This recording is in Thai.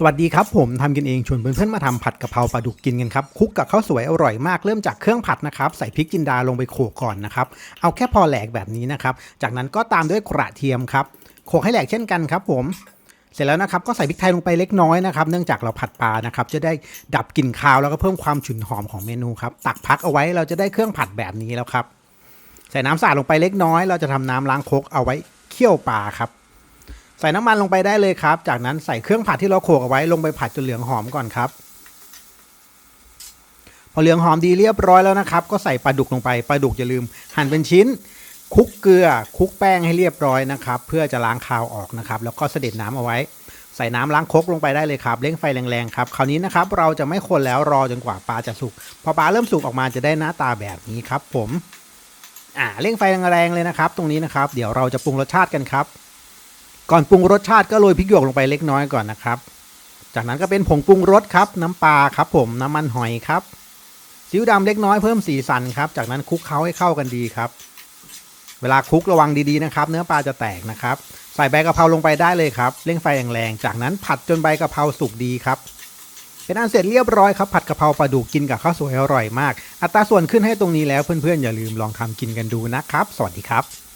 สวัสดีครับผมทำกินเองชวนเพื่อนๆมาทำผัดกะเพราปลาดุกกินกันครับคุกกับข้าวสวยอร่อยมากเริ่มจากเครื่องผัดนะครับใส่พริกจินดาลงไปโขลกก่อนนะครับเอาแค่พอแหลกแบบนี้นะครับจากนั้นก็ตามด้วยกระเทียมครับโขลกให้แหลกเช่นกันครับ ผม เสร็จแล้วนะครับก็ใส่พริกไทยลงไปเล็กน้อยนะครับเนื่องจากเราผัดปลานะครับจะได้ดับกลิ่นคาวแล้วก็เพิ่มความฉุนหอมของเมนูครับตักพักเอาไว้เราจะได้เครื่องผัดแบบนี้แล้วครับ ใส่น้ำสาดลงไปเล็กน้อย เราจะทำน้ำล้างคกเอาไว้เคี่ยวปลาครับ ใส่น้ำมันลงไปได้เลยครับ จากนั้นใส่เครื่องผัดที่เราโขลกเอาไว้ลงไปผัดจนเหลืองหอมก่อนครับ พอเหลืองหอมดีเรียบร้อยแล้วนะครับ ก็ใส่ปลาดุกลงไปปลาดุกอย่าลืม หั่นเป็นชิ้นคุกเกลือคุกแป้งให้เรียบร้อยนะครับ เพื่อจะล้างคาวออกนะครับ แล้วก็เสด็จน้ำเอาไว้ ใส่น้ำล้างคกลงไปได้เลยครับเร่งไฟแรงๆครับคราวนี้นะครับเราจะไม่คนแล้วรอจนกว่าปลาจะสุกพอปลาเริ่มสุกออกมาจะได้หน้าตาแบบนี้ครับ ผมอ่าเร่งไฟแรงๆเลยนะครับ ตรงนี้นะครับ เดี๋ยวเราจะปรุงรสชาติกันครับ ก่อนปรุงรสชาติก็โรยพริกหยวกลงไปเล็กน้อยก่อนนะครับ จากนั้นก็เป็นผงปรุงรสครับ น้ำปลาครับผมน้ำมันหอยครับซีอิ๊วดำเล็กน้อยเพิ่มสีสันครับ จากนั้นคลุกเคล้าให้เข้ากันดีครับ เวลาคลุกระวังดีๆนะครับ เนื้อปลาจะแตกนะครับ ใส่ใบกะเพราลงไปได้เลยครับเร่งไฟแรงๆจากนั้นผัดจนใบกะเพราสุกดีครับเป็นอันเสร็จเรียบร้อยครับผัดกะเพราปลาดุกกินกับข้าวสวยอร่อยมาก อัตราส่วนขึ้นให้ตรงนี้แล้วเพื่อนๆอย่าลืมลองทำกินกันดูนะครับ สวัสดีครับ